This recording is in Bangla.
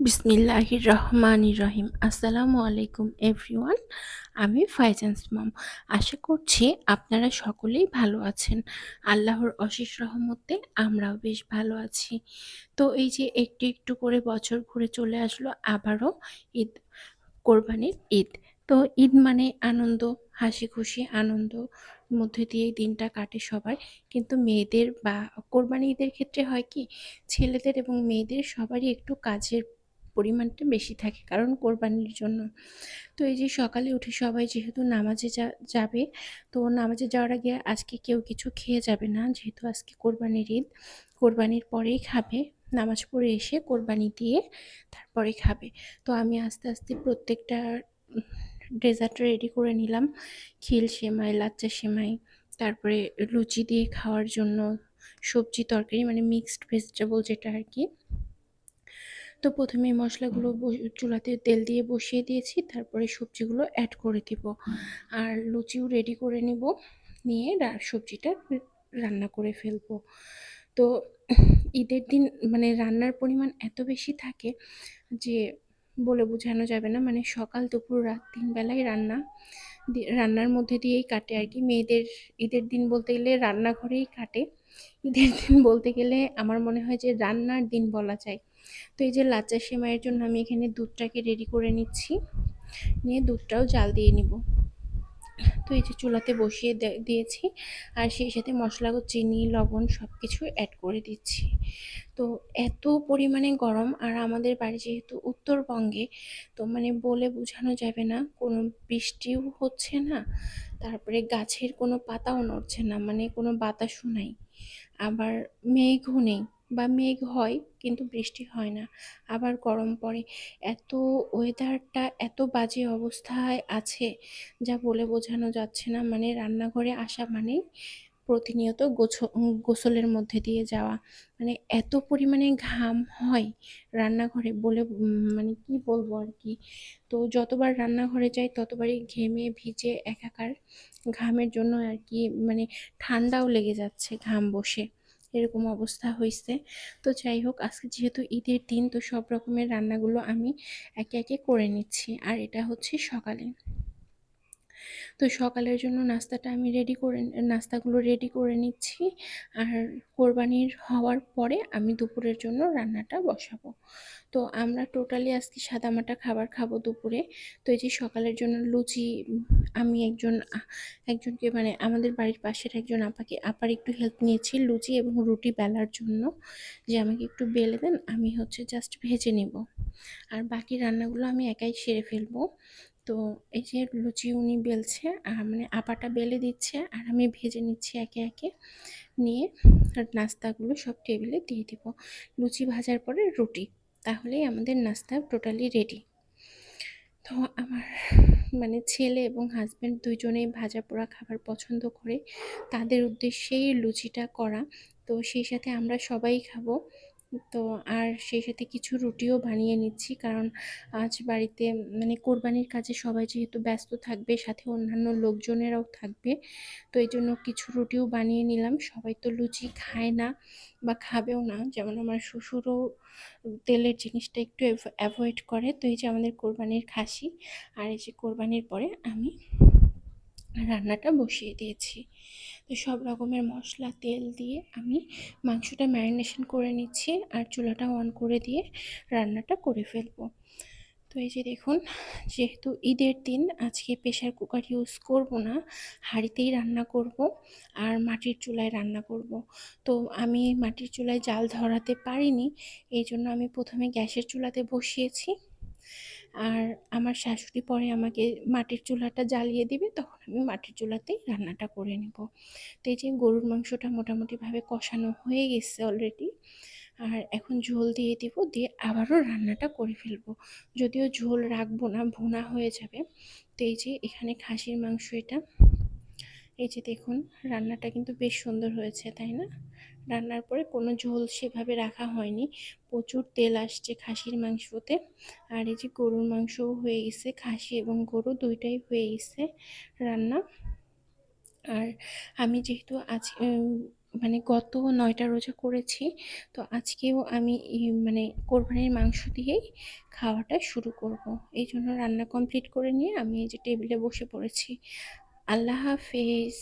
বিসমিল্লাহির রহমানির রহিম। আসসালামু আলাইকুম এভরিওয়ান। আমি ফাইজান্স মম। আশা করছি আপনারা সকলেই ভালো আছেন। আল্লাহর অশেষ রহমতে আমরাও বেশ ভালো আছি। তো এই যে একটু একটু করে বছর ঘুরে চলে আসলো, আবারও ঈদ, কোরবানির ঈদ। তো ঈদ মানে আনন্দ, হাসি খুশি, আনন্দ, মধ্যে দিয়ে দিনটা কাটে সবার। কিন্তু মেয়েদের বা, কোরবানি ঈদের ক্ষেত্রে হয় কি, ছেলেদের এবং মেয়েদের সবারই একটু কাজের পরিমাণটা বেশি থাকে কারণ কোরবানির জন্য। তো এই যে সকালে উঠে সবাই যেহেতু নামাজে যাবে, তো নামাজে যাওয়ার আগে আজকে কেউ কিছু খেয়ে যাবে না। যেহেতু আজকে কোরবানির ঈদ, কোরবানির পরেই খাবে। নামাজ পড়ে এসে কোরবানি দিয়ে তারপরে খাবে। তো আমি আস্তে আস্তে প্রত্যেকটা ডেজার্ট রেডি করে নিলাম। খিল সেমাই, লাচ্চা সেমাই, তারপরে লুচি দিয়ে খাওয়ার জন্য সবজি তরকারি মানে মিক্সড ভেজিটেবল যেটা আর কি। তো প্রথমে মশলাগুলো চুলাতে তেল দিয়ে বসিয়ে দিয়েছি, তারপরে সবজিগুলো অ্যাড করে দিব। আর লুচিও রেডি করে নিব, নিয়ে সবজিটা রান্না করে ফেলব। তো ঈদের দিন মানে রান্নার পরিমাণ এত বেশি থাকে যে বলে বোঝানো যাবে না। মানে সকাল, দুপুর, রাত তিন বেলায় রান্না রান্নার মধ্যে দিয়েই কাটে আর কি। মেয়েদের ঈদের দিন বলতে গেলে রান্নাঘরেই কাটে। ঈদের দিন বলতে গেলে আমার মনে হয় যে রান্নার দিন বলা যায়। তো এই যে লাচ্চা সেমাইয়ের জন্য আমি এখানে দুধটাকে রেডি করে নিচ্ছি। নিয়ে দুধটাও জাল দিয়ে নিব। তো এই যে চুলাতে বসিয়ে দিয়েছি। আর সেই সাথে মশলা চিনি, লবণ সব কিছু অ্যাড করে দিচ্ছি। তো এত পরিমাণে গরম আর আমাদের বাড়ি যেহেতু উত্তরবঙ্গে, তো মানে বলে বোঝানো যাবে না। কোনো বৃষ্টিও হচ্ছে না, তারপরে গাছের কোনো পাতাও নড়ছে না মানে কোনো বাতাসও নাই। আবার মেঘও নেই। বা মেঘ হয়, কিন্তু বৃষ্টি হয় না। আবার গরম পড়ে। এত ওয়েদারটা এত বাজে অবস্থায় আছে যা বলে বোঝানো যাচ্ছে না। মানে রান্নাঘরে আসা মানেই প্রতিনিয়ত গোসলের মধ্যে দিয়ে যাওয়া। মানে এত পরিমাণে ঘাম হয় রান্নাঘরে বলে মানে কি বলব আর কি? তো যতবার রান্নাঘরে যাই, ততবারই ঘেমে, ভিজে, একাকার ঘামের জন্য আর কি মানে ঠান্ডাও লেগে যাচ্ছে ঘাম বসে। এরকম অবস্থা হয়েছে তো যাই হোক আজকে যেহেতু ঈদের দিন, তো সব রকমের রান্নাগুলো আমি একে একে করে নিচ্ছি। আর এটা হচ্ছে সকালে। তো সকালের জন্য নাস্তাটা আমি রেডি করে নাস্তাগুলো রেডি করে নিচ্ছি। আর কোরবানির হওয়ার পরে আমি দুপুরের জন্য রান্নাটা বসাবো। তো আমরা টোটালি আজকে সাদামাটা খাবার খাব দুপুরে। তো এই যে সকালের জন্য লুচি, আমি একজন, একজনকে মানে আমাদের বাড়ির পাশের একজন আপাকে, আপার একটু হেল্প নিয়েছি লুচি এবং রুটি বেলার জন্য। যে আমাকে একটু বেলে দেন, আমি হচ্ছে জাস্ট ভেজে নেব। আর বাকি রান্নাগুলো আমি একাই সেরে ফেলব। তো এই যে লুচি উনি বেলছে, আর মানে আপাটা বেলে দিচ্ছে, আর আমি ভেজে নিচ্ছি একে একে নিয়ে নাস্তাগুলো সব টেবিলে দিয়ে দিব। লুচি ভাজার পরে রুটি, তাহলেই আমাদের নাস্তা টোটালি রেডি তো আমার মানে ছেলে এবং হাজব্যান্ড দুজনেই ভাজা পোড়া খাবার পছন্দ করে, তাদের উদ্দেশ্যেই লুচিটা করা। তো সেই সাথে আমরা সবাই খাব। তো আর সেই সাথে কিছু রুটিও বানিয়ে নিচ্ছি। কারণ আজ বাড়িতে মানে কোরবানির কাজে সবাই যেহেতু ব্যস্ত থাকবে, সাথে অন্যান্য লোকজনেরাও থাকবে, তো এই জন্য কিছু রুটিও বানিয়ে নিলাম। সবাই তো লুচি খায় না বা খাবেও না। যেমন আমার শ্বশুরও তেলের জিনিসটা একটু অ্যাভয়েড করে। তো এই যে আমাদের কোরবানির খাসি, আর এই যে কোরবানির পরে আমি রান্নাটা বসিয়ে দিয়েছি। তো সব রকমের মশলা, তেল দিয়ে আমি মাংসটা ম্যারিনেশন করে নিচ্ছি আর চুলাটা অন করে দিয়ে রান্নাটা করে ফেলব। তো এই যে দেখুন, যেহেতু ঈদের দিন, আজকে প্রেশার কুকার ইউজ করব না, হাঁড়িতেই রান্না করব আর মাটির চুলায় রান্না করব। তো আমি মাটির চুলায় জাল ধরাতে পারিনি, এই জন্য আমি প্রথমে গ্যাসের চুলাতে বসিয়েছি। আর আমার শাশুড়ি পরে আমাকে মাটির চুলাটা জ্বালিয়ে দিবে, তখন আমি মাটির চুলাতেই রান্নাটা করে নেব। তো এই যে গরুর মাংসটা মোটামুটিভাবে কষানো হয়ে গেছে অলরেডি আর এখন ঝোল দিয়ে দিব, দিয়ে আবারও রান্নাটা করে ফেলব। যদিও ঝোল রাখব না, ভুনা হয়ে যাবে। তো এই যে এখানে খাসির মাংস এটা, এই যে দেখুন, রান্নাটা কিন্তু বেশ সুন্দর হয়েছে, তাই না? রান্নার পরে কোনো ঝোল সেভাবে রাখা হয়নি। প্রচুর তেল আসছে খাসির মাংসতে। আর এই যে গরুর মাংসও হয়ে গেছে, খাসি এবং গরু দুইটাই হয়ে গেছে রান্না। আর আমি যেহেতু আজ মানে গত নয়টা রোজা করেছি, তো আজকেও আমি মানে কোরবানির মাংস দিয়েই খাওয়াটা শুরু করব। এই জন্য রান্না কমপ্লিট করে নিয়ে আমি এই যে টেবিলে বসে পড়েছি। আল্লাহ হাফেজ।